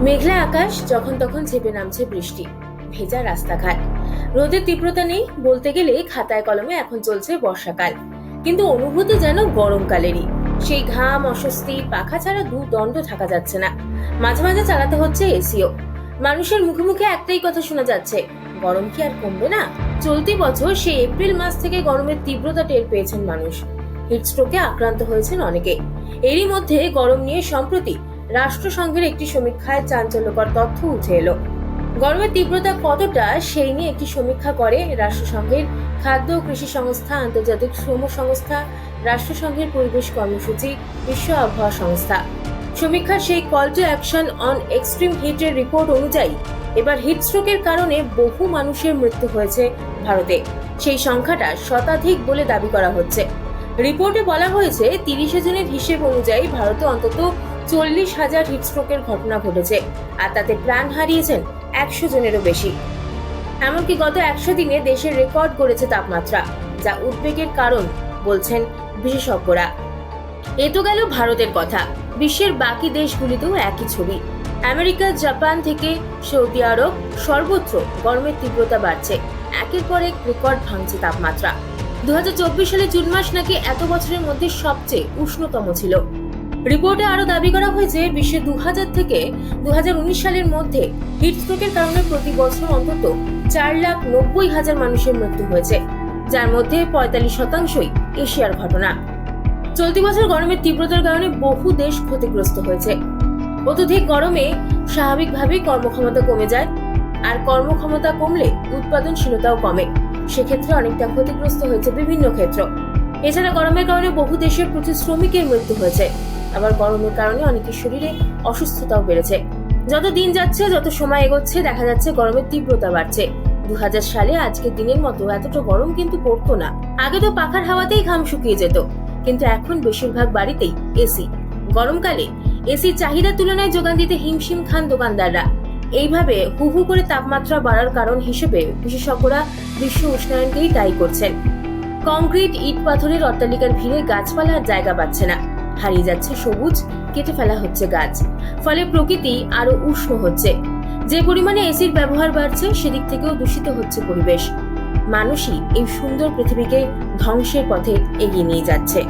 মেঘলা আকাশ যখন তখন ঝেপে নামছে বৃষ্টি। ভেজা রাস্তাঘাট। রোদের তীব্রতা নেই বলতে গেলে খাতায় কলমে এখন চলছে বর্ষাকাল। কিন্তু অনুভূতি যেন গরমকালেরই। সেই ঘাম, অস্বস্তি, পাখা ছাড়া দু দণ্ড থাকা যাচ্ছে না। মাঝে মাঝে চালাতে হচ্ছে এসিও। মানুষের মুখে মুখে একটাই কথা শোনা যাচ্ছে, গরম কি আর কমবে না? চলতি বছর সেই এপ্রিল মাস থেকে গরমের তীব্রতা টের পেয়েছেন মানুষ। হিটস্ট্রোকে আক্রান্ত হয়েছেন অনেকে। এরই মধ্যে গরম নিয়ে সম্প্রতি রাষ্ট্রসংঘের একটি সমীক্ষায় চাঞ্চল্যকর তথ্য উঠে এলো। গরমের তীব্রতা কতটা, সেই নিয়ে একটি সমীক্ষা করে রাষ্ট্রসংঘের খাদ্য ও কৃষি সংস্থা, আন্তর্জাতিক শ্রম সংস্থা, রাষ্ট্রসংঘের পরিবেশ কর্মসূচি, বিশ্ব আবহাওয়া সংস্থা। সমীক্ষার সেই call to action on extreme হিটের report অনুযায়ী, এবার হিটস্ট্রোকের কারণে বহু মানুষের মৃত্যু হয়েছে ভারতে। সেই সংখ্যাটা শতাধিক বলে দাবি করা হচ্ছে। রিপোর্টে বলা হয়েছে, তিরিশে জনের হিসেব অনুযায়ী ভারতে অন্তত চল্লিশ হাজার হিটস্ট্রোকের ঘটনা ঘটেছে, আর তাতে প্রাণ হারিয়েছেন একশো জনেরও বেশি। এমনকি গত একশো দিনে দেশের রেকর্ড করেছে তাপমাত্রা, যা উদ্বেগের কারণ, বলছেন বিশেষজ্ঞরা। এ তো গেল ভারতের কথা, বিশ্বের বাকি দেশগুলিতেও একই ছবি। আমেরিকা, জাপান থেকে সৌদি আরব সর্বত্র গরমের তীব্রতা বাড়ছে, একের পর এক রেকর্ড ভাঙছে তাপমাত্রা। দু হাজার চব্বিশ সালে জুন মাস নাকি এত বছরের মধ্যে সবচেয়ে উষ্ণতম ছিল। রিপোর্টে আরও দাবি করা হয়েছে, বিশ্বে দুই হাজার থেকে দুহাজার উনিশ সালের মধ্যে হিটস্ট্রোকের কারণে প্রতি বছর অন্তত চার লাখ নব্বই হাজার মানুষের মৃত্যু হয়েছে, যার মধ্যে পঁয়তাল্লিশ শতাংশই এশিয়ার ঘটনা। চলতি বছর গরমের তীব্রতার কারণে বহু দেশ ক্ষতিগ্রস্ত হয়েছে। অত্যধিক গরমে স্বাভাবিকভাবেই কর্মক্ষমতা কমে যায়, আর কর্মক্ষমতা কমলে উৎপাদনশীলতাও কমে। সেক্ষেত্রে অনেকটা ক্ষতিগ্রস্ত হয়েছে বিভিন্ন ক্ষেত্র। এছাড়া গরমের কারণে বহু দেশের প্রচুর শ্রমিকের মৃত্যু হয়েছে। আবার গরমের কারণে অনেকের শরীরে অসুস্থতাও বেড়েছে। যত দিন যাচ্ছে, যত সময় এগোচ্ছে, দেখা যাচ্ছে গরমের তীব্রতা বাড়ছে। দু হাজার সালে আজকের দিনের মতো এতটা গরম কিন্তু পড়তো না। আগে তো পাখার হাওয়াতেই ঘাম শুকিয়ে যেত। কিন্তু এখন বেশিরভাগ বাড়িতেই এসি। গরমকালে এসির চাহিদার তুলনায় যোগান দিতে হিমশিম খান দোকানদাররা। এইভাবে হু হু করে তাপমাত্রা বাড়ার কারণ হিসেবে বিশেষজ্ঞরা বিশ্ব উষ্ণায়নকেই দায়ী করছেন। কংক্রিট, ইট পাথরের অট্টালিকার ভিড়ে গাছপালা আর জায়গা পাচ্ছে না। হারিয়ে যাচ্ছে সবুজ, কেটে ফেলা হচ্ছে গাছ। ফলে প্রকৃতি আরও উষ্ণ হচ্ছে। যে পরিমাণে এসির ব্যবহার বাড়ছে, সেদিক থেকেও দূষিত হচ্ছে পরিবেশ। মানুষই এই সুন্দর পৃথিবীকে ধ্বংসের পথে এগিয়ে নিয়ে যাচ্ছে।